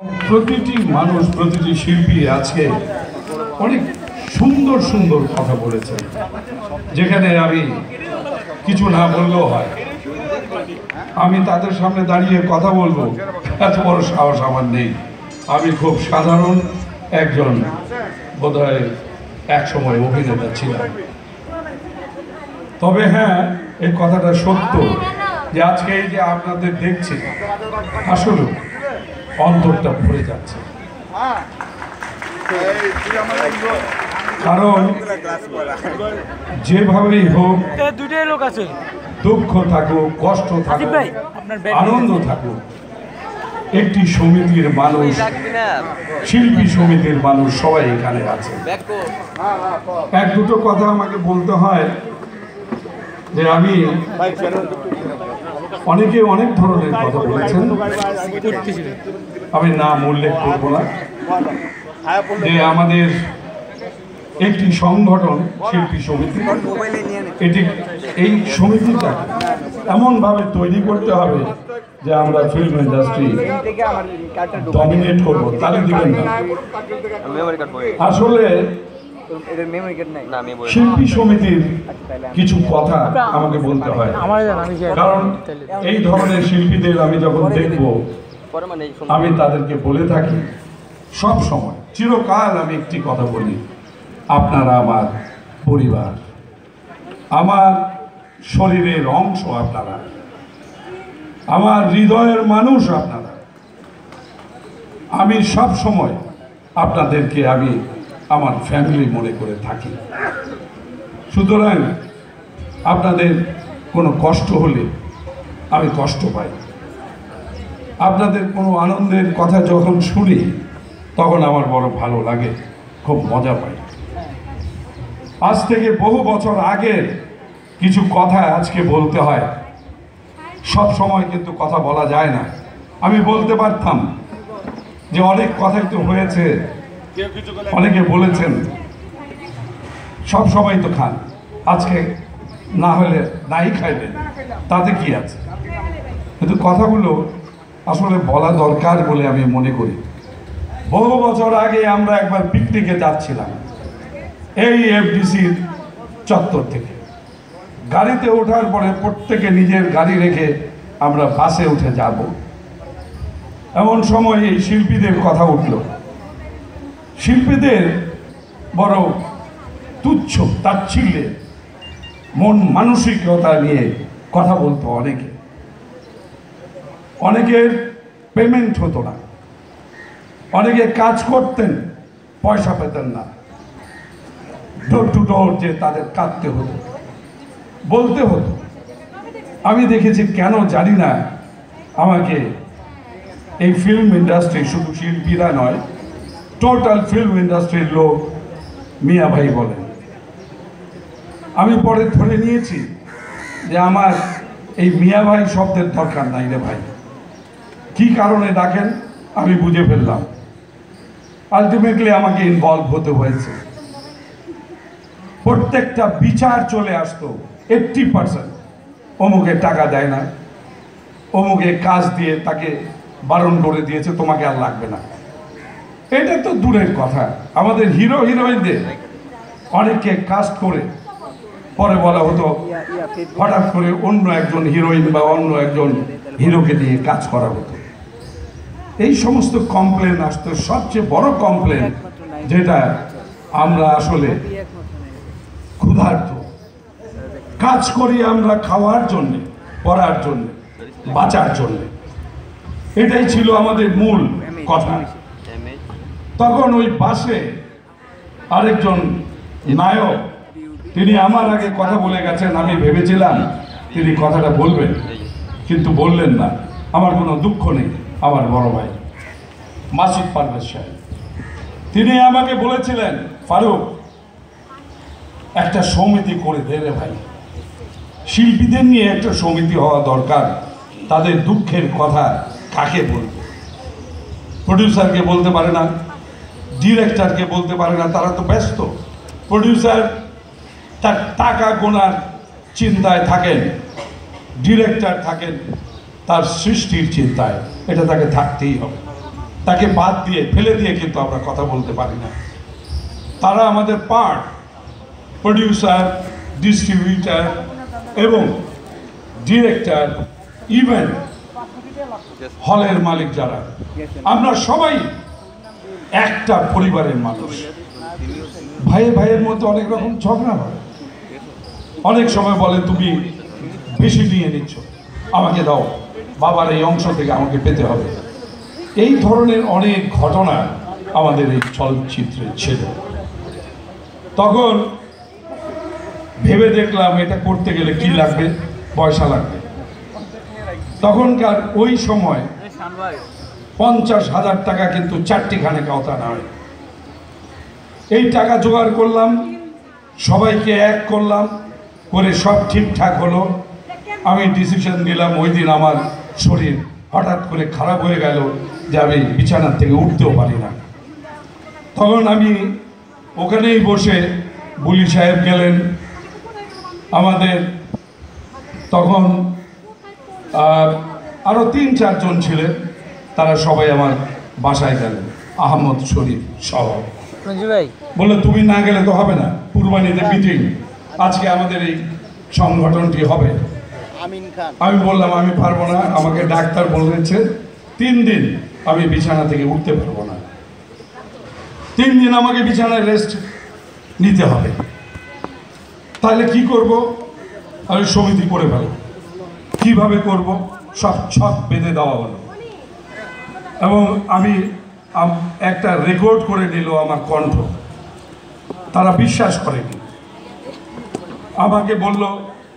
প্রতিটি মানুষ, প্রতিটি শিল্পী আজকে অনেক সুন্দর সুন্দর কথা বলেছেন, যেখানে আমি কিছু না বললেও হয়। আমি তাদের সামনে দাঁড়িয়ে কথা বলব, এত বড় সাহস আমার নেই। আমি খুব সাধারণ একজন বোধহয় এক সময় অভিনেতা ছিলাম। তবে হ্যাঁ এই কথাটা সত্য যে আজকে এই যে আপনাদের দেখছি, আসলে অন্তরটা ভরে যাচ্ছে। কারণ যেভাবেই হোক এ দুইটাই লোক আছে। দুঃখ থাকুক কষ্ট থাকুক আনন্দ থাকুক একটি সমিতির মানুষ শিল্পী সমিতির মানুষ সবাই এখানে আছে। এক দুটো কথা আমাকে বলতে হয় যে আমি অনেকে অনেক ধরনের কথা বলেছেন। আমি নাম উল্লেখ করব না। যে আমাদের একটি সংগঠন, শিল্পী সমিতি, এটি এই সমিতিটা এমনভাবে তৈরি করতে হবে যে আমরা ফিল্ম ইন্ডাস্ট্রি ডমিনেট করব। তাহলে দিবেন না। আসলে শিল্পী সমিতির কিছু কথা আমাকে বলতে হয়। আমার আমি কারণ এই ধরনের শিল্পীদের আমি যখন দেখব মানে আমি তাদেরকে বলে থাকি সব সময়। চিরকাল আমি একটি কথা বলি আপনারা আমার পরিবার আমার শরীরের অংশ আপনারা আমার হৃদয়ের মানুষ আপনারা। আমি সব সময় আপনাদেরকে আমি আমার ফ্যামিলি মনে করে থাকি। সুতরাং আপনাদের কোনো কষ্ট হলে আমি কষ্ট পাই। আপনাদের কোনো আনন্দের কথা যখন শুনি, তখন আমার বড় ভালো লাগে, খুব মজা পাই। আজ থেকে বহু বছর আগের কিছু কথা আজকে বলতে হয়। সব সময় কিন্তু কথা বলা যায় না। আমি বলতে পারতাম যে অনেক কথাই তো হয়েছে অনেকে বলেছেন, সব সময় তো খান, আজকে না হলে নাই খাইবেন, তাতে কি আছে? কিন্তু কথাগুলো আসলে বলা দরকার বলে আমি মনে করি। বহু বছর আগে আমরা একবার পিকনিকে যাচ্ছিলাম, এই এফডিসির চত্বর থেকে। গাড়িতে ওঠার পরে প্রত্যেকে নিজের গাড়ি রেখে আমরা বাসে উঠে যাব। এমন সময় এই শিল্পীদের কথা উঠল। শিল্পীদের বড় তুচ্ছ তাচ্ছিল্যে মন মানসিকতা নিয়ে কথা বলতো অনেকে। অনেকের পেমেন্ট হতো না। অনেকে কাজ করতেন, পয়সা পেতেন না। ডোর টু ডোর যে তাদের কাঁদতে হতো, বলতে হতো। আমি দেখেছি কেন জানি না আমাকে এই ফিল্ম ইন্ডাস্ট্রি শুধু শিল্পীরা নয় টোটাল ফিল্ম ইন্ডাস্ট্রির লোক মিয়া ভাই বলেন। আমি পরে ধরে নিয়েছি যে আমার এই মিয়া ভাই শব্দের দরকার নাই রে ভাই। কি কারণে ডাকেন আমি বুঝে ফেললাম। আলটিমেটলি আমাকে ইনভলভ হতে হয়েছে। প্রত্যেকটা বিচার চলে আসতো এইট্টি পার্সেন্ট অমুকে টাকা দেয় না। অমুকে কাজ দিয়ে তাকে বারণ করে দিয়েছে, তোমাকে আর লাগবে না। এটা তো দূরের কথা। আমাদের হিরো হিরোইনদের অনেককে কাস্ট করে, পরে বলা হতো হঠাৎ করে অন্য একজন হিরোইন বা অন্য একজন হিরোকে দিয়ে কাজ করা হতো। এই সমস্ত কমপ্লেন আসতো। সবচেয়ে বড় কমপ্লেন যেটা আমরা আসলে ক্ষুধার্ত। কাজ করি আমরা খাওয়ার জন্য, পড়ার জন্য, বাঁচার জন্য। এটাই ছিল আমাদের মূল কথা। তখন ওই বাসে আরেকজন নায়ক, তিনি আমার আগে কথা বলে গেছেন, আমি ভেবেছিলাম তিনি কথাটা বলবেন, কিন্তু বললেন না। আমার কোনো দুঃখ নেই, আমার বড় ভাই। মাসিদ পারভেজ সাহেব। তিনি আমাকে বলেছিলেন, ফারুক, একটা সমিতি করে দে রে ভাই। শিল্পীদের নিয়ে একটা সমিতি হওয়া দরকার, তাদের দুঃখের কথা কাকে বলবে? প্রডিউসারকে বলতে পারে না ডিরেক্টরকে বলতে পারে না তারা তো ব্যস্ত। প্রডিউসার তার টাকা গোনার চিন্তায় থাকেন ডিরেক্টর থাকেন তার সৃষ্টির চিন্তায়। এটা তাকে থাকতেই হবে। তাকে বাদ দিয়ে ফেলে দিয়ে কিন্তু আমরা কথা বলতে পারি না। তারা আমাদের পার্ট প্রডিউসার ডিস্ট্রিবিউটার এবং ডিরেক্টর ইভেন হলের মালিক যারা। আমরা সবাই একটা পরিবারের মানুষ। ভাইয়ে ভাইয়ের মধ্যে অনেক রকম ঝগড়া হয়। অনেক সময় বলে, তুমি বেশি নিয়ে নিচ্ছ। আমাকে দাও। বাবার এই অংশ থেকে আমাকে পেতে হবে। এই ধরনের অনেক ঘটনা আমাদের এই চলচ্চিত্রে ছিল। তখন ভেবে দেখলাম, এটা করতে গেলে কি লাগবে? পয়সা লাগবে। তখনকার ওই সময় পঞ্চাশ হাজার টাকা কিন্তু চারটিখানে কথা নয় এই টাকা জোগাড় করলাম, সবাইকে এক করলাম, করে সব ঠিকঠাক হলো। আমি ডিসিশন নিলাম, ওই দিন আমার শরীর হঠাৎ করে খারাপ হয়ে গেল যে আমি বিছানার থেকে উঠতেও পারি না। তখন আমি ওখানেই বসে বুলি সাহেব গেলেন। আমাদের তখন আরও তিন চারজন ছিলেন। তারা সবাই আমার বাসায় গেলেন। আহমদ শরীফ সহ। বলল তুমি না গেলে তো হবে না। কুরবানিতে মিটিং আজকে আমাদের এই সংগঠনটি হবে। আমি বললাম আমি পারব না। আমাকে ডাক্তার বলেছে তিন দিন আমি বিছানা থেকে উঠতে পারব না। তিন দিন আমাকে বিছানায় রেস্ট নিতে হবে। তাহলে কি করব? আমি সমিতি করে ফেলব। কীভাবে করব? সব ছক বেঁধে দেওয়া হলো। এবং আমি একটা রেকর্ড করে নিল আমার কণ্ঠ। তারা বিশ্বাস করেনি। আমাকে বলল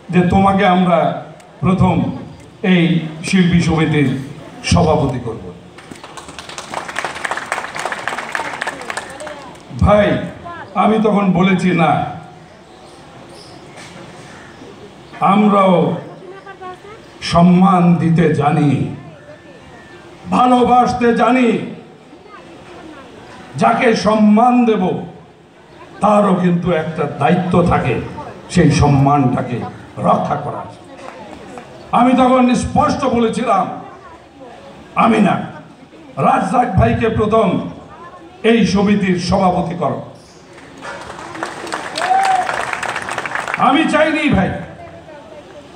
যে তোমাকে আমরা প্রথম এই শিল্পী সমিতির সভাপতি করব। ভাই, আমি তখন বলেছি, না, আমরাও সম্মান দিতে জানি। ভালোবাসতে জানি, যাকে সম্মান দেব, তারও কিন্তু একটা দায়িত্ব থাকে, সেই সম্মানটাকে রক্ষা করার। আমি তখন স্পষ্ট বলেছিলাম, আমি না, রাজ্জাক ভাইকে প্রথম এই সমিতির সভাপতি কর। আমি চাইনি ভাই,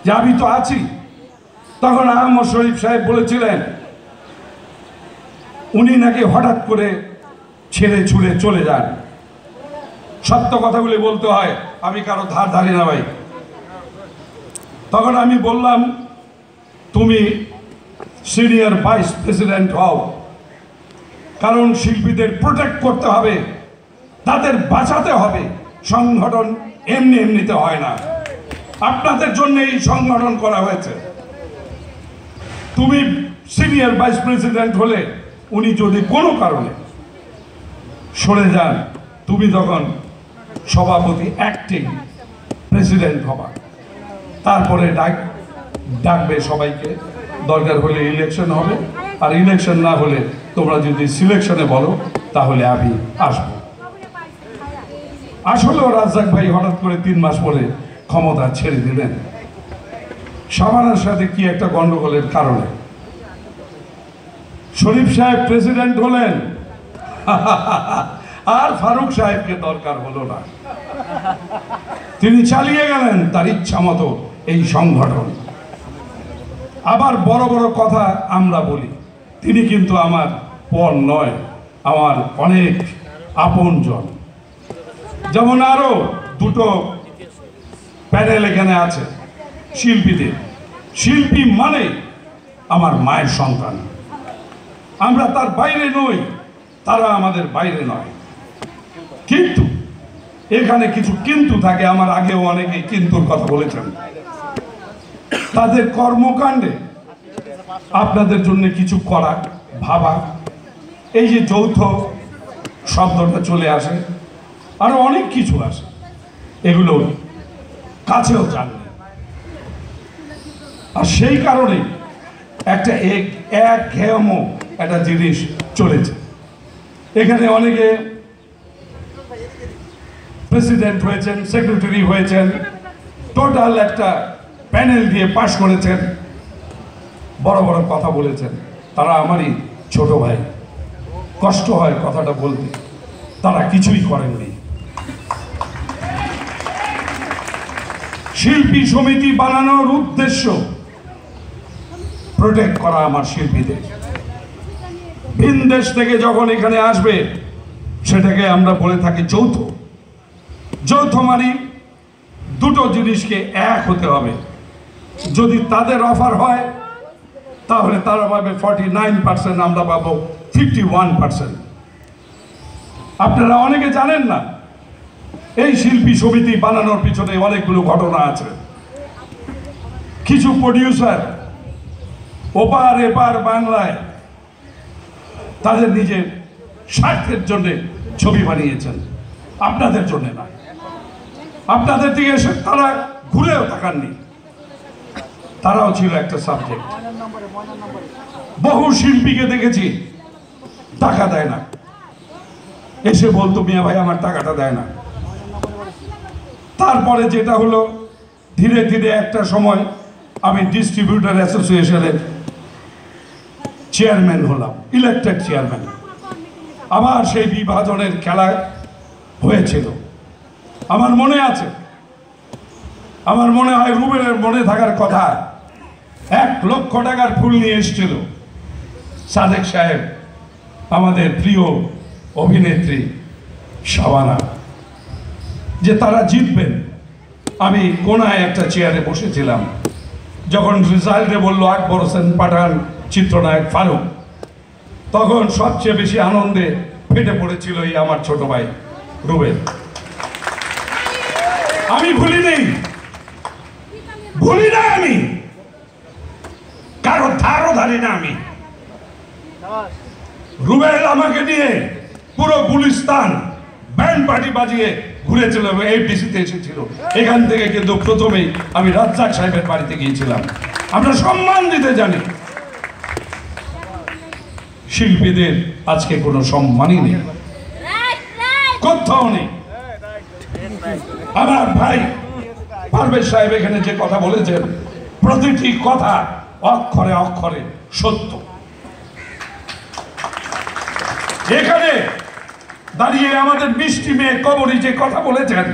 যে আমি তো আছি। তখন আহমদ শরীফ সাহেব বলেছিলেন উনি নাকি হঠাৎ করে ছেড়ে ছুড়ে চলে যান। সত্য কথাগুলি বলতে হয়, আমি কারও ধার ধারি না ভাই। তখন আমি বললাম, তুমি সিনিয়র ভাইস প্রেসিডেন্ট হও। কারণ শিল্পীদের প্রোটেক্ট করতে হবে, তাদের বাঁচাতে হবে। সংগঠন এমনি এমনিতে হয় না। আপনাদের জন্য এই সংগঠন করা হয়েছে। তুমি সিনিয়র ভাইস প্রেসিডেন্ট হলে উনি যদি কোনো কারণে সরে যান, তুমি তখন সভাপতি অ্যাক্টিং প্রেসিডেন্ট হবা। তারপরে ডাক, ডাকবে সবাইকে। দরকার হলে ইলেকশন হবে। আর ইলেকশন না হলে তোমরা যদি সিলেকশনে বলো, তাহলে আমি আসব। আসলেও রাজ্জাক ভাই হঠাৎ করে তিন মাস পরে ক্ষমতা ছেড়ে দিলেন। সামানার সাথে কি একটা গন্ডগোলের কারণে? শরীফ সাহেব প্রেসিডেন্ট হলেন। আর ফারুক সাহেবকে দরকার হলো না। তিনি চালিয়ে গেলেন তার ইচ্ছা মতো এই সংগঠন। আবার বড় বড় কথা আমরা বলি, তিনি কিন্তু আমার পর নয়, আমার অনেক আপনজন। যেমন আরও দুটো প্যানেল এখানে আছে শিল্পীদের। শিল্পী মানে আমার মায়ের সন্তান। আমরা তার বাইরে নই, তারা আমাদের বাইরে নয়। কিন্তু এখানে কিছু কিন্তু থাকে, আমার আগেও অনেকে কিন্তুর কথা বলেছেন। তাদের কর্মকাণ্ডে আপনাদের জন্য কিছু করা, ভাবা, এই যে যৌথ শব্দটা চলে আসে, আরও অনেক কিছু আসে, এগুলো কাছেও জানবে আর সেই কারণে একটা এক এক ঘেয়ম একটা জিনিস চলেছে। এখানে অনেকে প্রেসিডেন্ট হয়েছেন সেক্রেটারি হয়েছেন টোটাল একটা প্যানেল দিয়ে পাশ করেছেন, বড় বড় কথা বলেছেন। তারা আমারই ছোট ভাই। কষ্ট হয় কথাটা বলতে। তারা কিছুই করেননি। শিল্পী সমিতি বানানোর উদ্দেশ্য প্রোটেক্ট করা আমার শিল্পীদের। ভিন দেশ থেকে যখন এখানে আসবে, সেটাকে আমরা বলে থাকি যৌথ। যৌথ মানে দুটো জিনিসকে এক হতে হবে। যদি তাদের অফার হয়, তাহলে তারা পাবে ফর্টি নাইন পার্সেন্ট আমরা পাবো ফিফটি ওয়ান পার্সেন্ট আপনারা অনেকে জানেন না, এই শিল্পী সমিতি বানানোর পিছনে অনেকগুলো ঘটনা আছে। কিছু প্রডিউসার ওপার এপার বাংলায় তাদের নিজের স্বার্থের জন্য ছবি বানিয়েছেন। আপনাদের জন্য না। আপনাদের দিকে এসে তারা ঘুরেও তাকাননি। তারাও ছিল একটা সাবজেক্ট বহু শিল্পীকে দেখেছি, টাকা দেয় না। এসে বলতো, মিয়া ভাই, আমার টাকাটা দেয় না। তারপরে যেটা হলো, ধীরে ধীরে একটা সময় আমি ডিস্ট্রিবিউটার অ্যাসোসিয়েশনের চেয়ারম্যান হলাম ইলেকটেড চেয়ারম্যান আবার সেই বিভাজনের খেলা হয়েছিল। আমার মনে আছে, আমার মনে হয় রুবেলের মনে থাকার কথা, এক লক্ষ টাকার ফুল নিয়ে এসেছিল। সাদেক সাহেব, আমাদের প্রিয় অভিনেত্রী শাবানা, যে তারা জিতবেন। আমি কোনায় একটা চেয়ারে বসেছিলাম, যখন রেজাল্টে বলল, আকবর হোসেন পাঠান চিত্রনায়ক ফারুক। তখন সবচেয়ে বেশি আনন্দে ফেটে পড়েছিল এই আমার ছোট ভাই, রুবেল। আমি ভুলি নেই ভুলি না আমি। কারও ধারও ধারি না আমি। রুবেল আমাকে নিয়ে পুরো গুলিস্তান ব্যান্ড পার্টি বাজিয়ে ঘুরেছিল এই ডিসিতে এসেছিল। এখান থেকে কিন্তু প্রথমেই আমি রাজ্জাক সাহেবের বাড়িতে গিয়েছিলাম। আমরা সম্মান দিতে জানি। শিল্পীদের আজকে কোনো সম্মানই নেই। কোথাও নেই। আমার ভাই পারভেজ সাহেব এখানে যে কথা বলেছেন প্রতিটি কথা অক্ষরে অক্ষরে সত্য। এখানে দাঁড়িয়ে আমাদের মিষ্টি মেয়ে কবরী যে কথা বলেছেন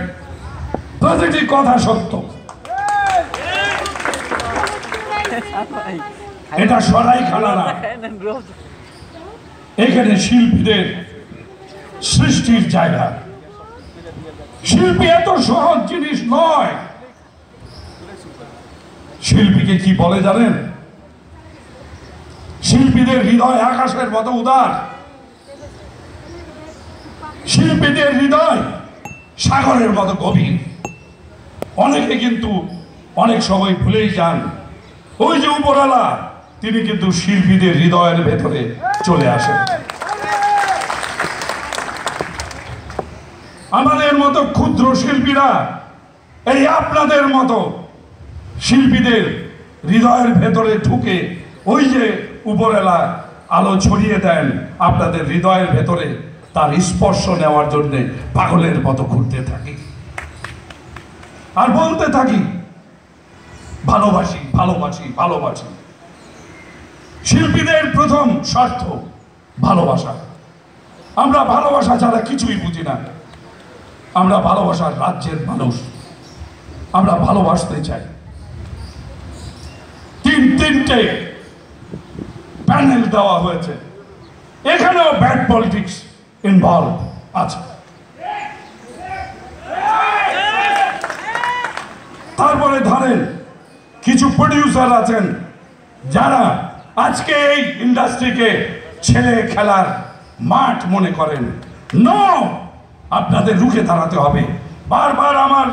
প্রতিটি কথা সত্য। এটা সরাই খানা না এখানে শিল্পীদের সৃষ্টির জায়গা। শিল্পী এত সহজ জিনিস নয়। শিল্পীকে কি বলে জানেন? শিল্পীদের হৃদয় আকাশের মতো উদার। শিল্পীদের হৃদয় সাগরের মতো গভীর। অনেকে কিন্তু অনেক সময় ভুলেই যান। ওই যে উপরালা তিনি কিন্তু শিল্পীদের হৃদয়ের ভেতরে চলে আসেন। আমাদের মতো ক্ষুদ্র শিল্পীরা, এই আপনাদের মতো শিল্পীদের হৃদয়ের ভেতরে ঢুকে ওই যে উপরেলা আলো ছড়িয়ে দেন, আপনাদের হৃদয়ের ভেতরে তার স্পর্শ নেওয়ার জন্য পাগলের মতো ঘুরতে থাকি। আর বলতে থাকি, ভালোবাসি ভালোবাসি ভালোবাসি। শিল্পীদের প্রথম স্বার্থ ভালোবাসা। আমরা ভালোবাসা ছাড়া কিছুই বুঝি না। আমরা ভালোবাসার রাজ্যের মানুষ। আমরা ভালোবাসতে চাই। তিন, তিনটে প্যানেল দেওয়া হয়েছে। এখানেও ব্যাড পলিটিক্স ইনভলভ আছে। তারপরে ধরেন, কিছু প্রডিউসার আছেন যারা আজকে এই ইন্ডাস্ট্রিকে ছেলে খেলার মাঠ মনে করেন। নো আপনাদের রুখে দাঁড়াতে হবে। বারবার আমার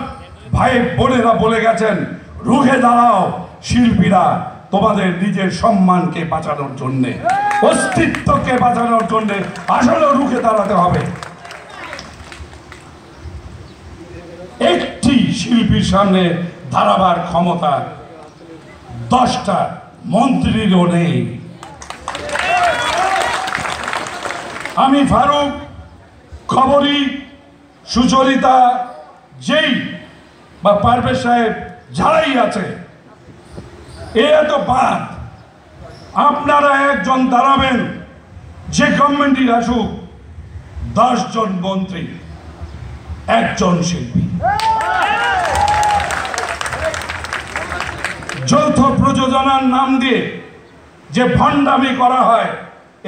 ভাই বোনেরা বলে গেছেন, রুখে দাঁড়াও শিল্পীরা তোমাদের নিজের সম্মানকে বাঁচানোর জন্যে, অস্তিত্বকে বাঁচানোর জন্যে আসলে রুখে দাঁড়াতে হবে। একটি শিল্পীর সামনে দাঁড়াবার ক্ষমতা দশটা মন্ত্রীরও নেই আমি ফারুক খবরই সুচরিতা, যেই বা পারভেজ সাহেব যারাই আছে, এ এত বাদ। আপনারা একজন দাঁড়াবেন, যে গভর্নমেন্টই আসুক, দশজন মন্ত্রী, একজন শিল্পী। যৌথ প্রযোজনার নাম দিয়ে যে ভণ্ডামি করা হয়,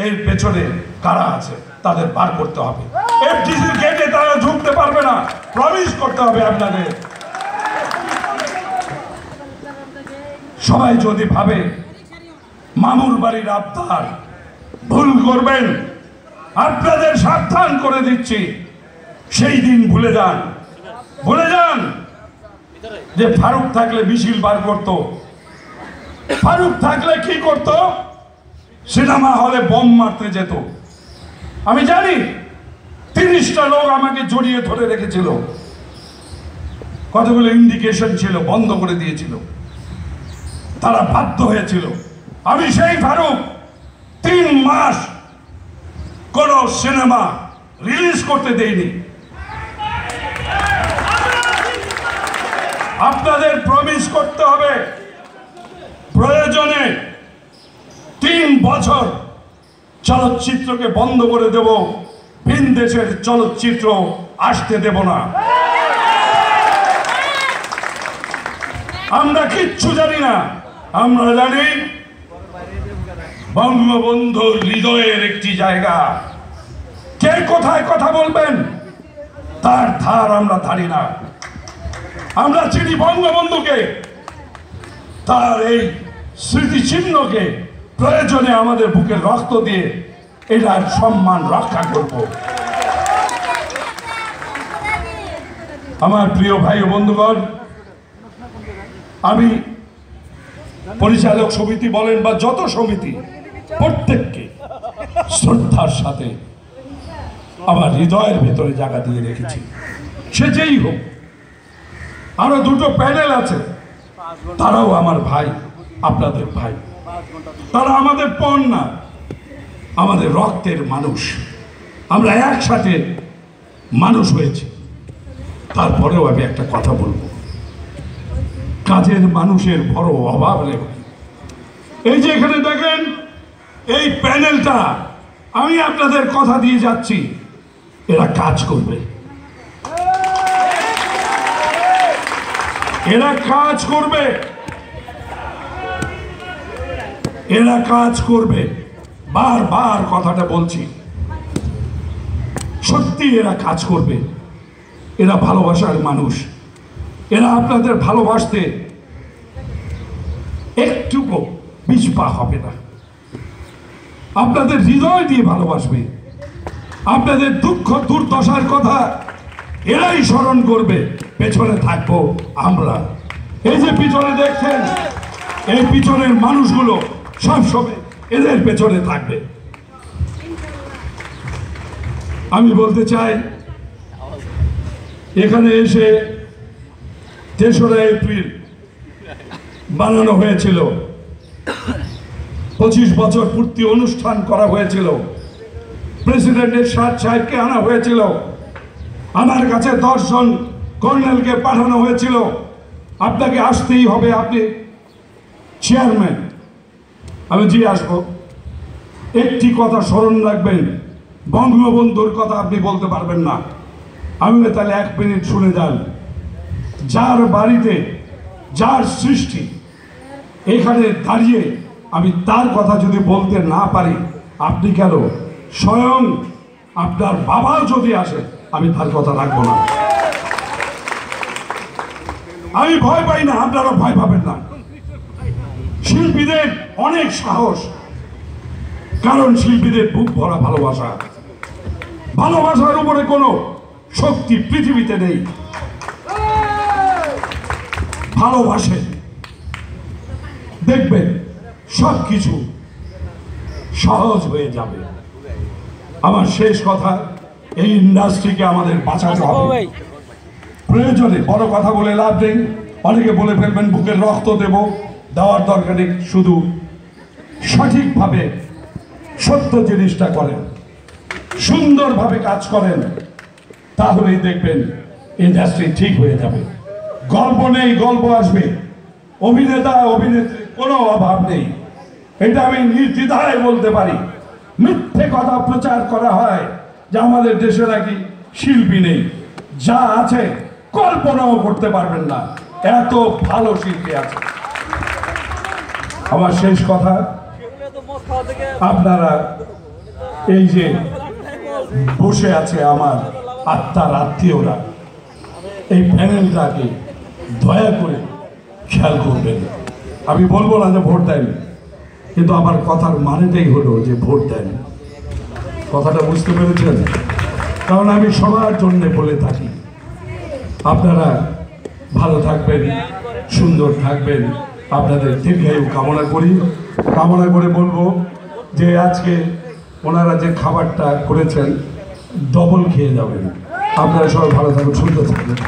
এর পেছনে কারা আছে, তাদের বার করতে হবে। এফডিসির গেটে তারা ঢুকতে পারবে না। প্রমিস করতে হবে আপনাদের। সবাই যদি ভাবে মামুর বাড়ির আবদার ভুল করবেন, আপনাদের সাবধান করে দিচ্ছি। সেই দিন ভুলে যান। ভুলে যান যে ফারুক থাকলে মিছিল বার করত। ফারুক থাকলে কি করত? সিনেমা হলে বোম মারতে যেত। আমি জানি, তিরিশটা লোক আমাকে জড়িয়ে ধরে রেখেছিল। কতগুলো ইন্ডিকেশন ছিল, বন্ধ করে দিয়েছিল। তারা বাধ্য হয়েছিল। আমি সেই ফারুক, তিন মাস কোন সিনেমা রিলিজ করতে দেইনি। আপনাদের প্রমিস করতে হবে প্রয়োজনে তিন বছর চলচ্চিত্রকে বন্ধ করে দেব। ভিন দেশের চলচ্চিত্র আসতে দেব না। আমরা কিচ্ছু জানি না। আমরা জানি বঙ্গবন্ধুর হৃদয়ের একটি জায়গা। কে কোথায় কথা বলবেন? তার ধার আমরা ধারি না। আমরা চিনি বঙ্গবন্ধুকে। তার এই স্মৃতিচিহ্নকে প্রয়োজনে আমাদের বুকে রক্ত দিয়ে এটার সম্মান রক্ষা করব। আমার প্রিয় ভাই বন্ধুগণ, আমি পরিচালক সমিতি বলেন বা যত সমিতি, প্রত্যেককে শ্রদ্ধার সাথে আমার হৃদয়ের ভেতরে জায়গা দিয়ে রেখেছি। সে যেই হোক, আরও দুটো প্যানেল আছে, তারাও আমার ভাই। আপনাদের ভাই। তারা আমাদের পণ না, আমাদের রক্তের মানুষ। আমরা একসাথে মানুষ হয়েছি। তারপরেও আমি একটা কথা বলব। কাজের মানুষের বড় অভাব রে ভাই। এই যে এখানে দেখেন, এই প্যানেলটা, আমি আপনাদের কথা দিয়ে যাচ্ছি। এরা কাজ করবে। এরা কাজ করবে। এরা কাজ করবে। বারবার কথাটা বলছি। সত্যি এরা কাজ করবে। এরা ভালোবাসার মানুষ। এরা আপনাদের ভালোবাসতে একটুকু পিছপা হবে না। আপনাদের হৃদয় দিয়ে ভালোবাসবে। আপনাদের দুঃখ দুর্দশার কথা এরাই স্মরণ করবে। পেছনে থাকব আমরা। এই যে পিছনে দেখছেন, এই পিছনের মানুষগুলো সবসময় এদের পেছনে থাকবে। আমি বলতে চাই, এখানে এসে তেসরা এপ্রিল বানানো হয়েছিল। পঁচিশ বছর পূর্তি অনুষ্ঠান করা হয়েছিল। প্রেসিডেন্টের সাত সাহেবকে আনা হয়েছিল। আমার কাছে দশজন কর্নেলকে পাঠানো হয়েছিল। আপনাকে আসতেই হবে, আপনি চেয়ারম্যান। আমি জি আসব, একটি কথা স্মরণ রাখবেন, বঙ্গবন্ধুর কথা আপনি বলতে পারবেন না। আমি তাহলে এক মিনিট শুনে যান। যার বাড়িতে, যার সৃষ্টি, এখানে দাঁড়িয়ে আমি তার কথা যদি বলতে না পারি, আপনি কেন? স্বয়ং আপনার বাবাও যদি আসে, আমি তার কথা রাখব না। আমি ভয় পাই না, আপনারা ভয় পাবেন না। শিল্পীদের অনেক সাহস। কারণ শিল্পীদের বুক ভরা ভালোবাসা। ভালোবাসার উপরে কোনো শক্তি পৃথিবীতে নেই। ভালোবাসেন দেখবেন সব কিছু সহজ হয়ে যাবে। আমার শেষ কথা এই ইন্ডাস্ট্রিকে আমাদের বাঁচাতে হবে। প্রয়োজনে বড় কথা বলে লাভ নেই। অনেকে বলে ফেলবেন বুকের রক্ত দেব। দেওয়ার দরকার নেই, শুধু সঠিকভাবে সত্য জিনিসটা করেন, সুন্দরভাবে কাজ করেন, তাহলেই দেখবেন ইন্ডাস্ট্রি ঠিক হয়ে যাবে। গল্প নেই, গল্প আসবে। অভিনেতা, অভিনেত্রী, কোনো অভাব নেই। এটা আমি নির্দ্বিধায় বলতে পারি। মিথ্যে কথা প্রচার করা হয় যে আমাদের দেশে নাকি শিল্পী নেই। যা আছে কল্পনাও করতে পারবেন না। এত ভালো শিল্পী আছে। আমার শেষ কথা। আপনারা এই যে বসে আছে আমার আত্মার আত্মীয়রা, এই প্যানেলটাকে দয়া করে খেয়াল করবেন। আমি বলব না যে ভোট দেন কিন্তু আমার কথার মানেটাই হলো যে ভোট দেন কথাটা বুঝতে পেরেছেন? কারণ আমি সবার জন্য বলে থাকি, আপনারা ভালো থাকবেন, সুন্দর থাকবেন। আপনাদের দীর্ঘায়ু কামনা করি। কামনা করে বলব যে আজকে ওনারা যে খাবারটা করেছেন ডবল খেয়ে যাবেন। আপনারা সবাই ভালো থাকুন সুন্দর থাকবেন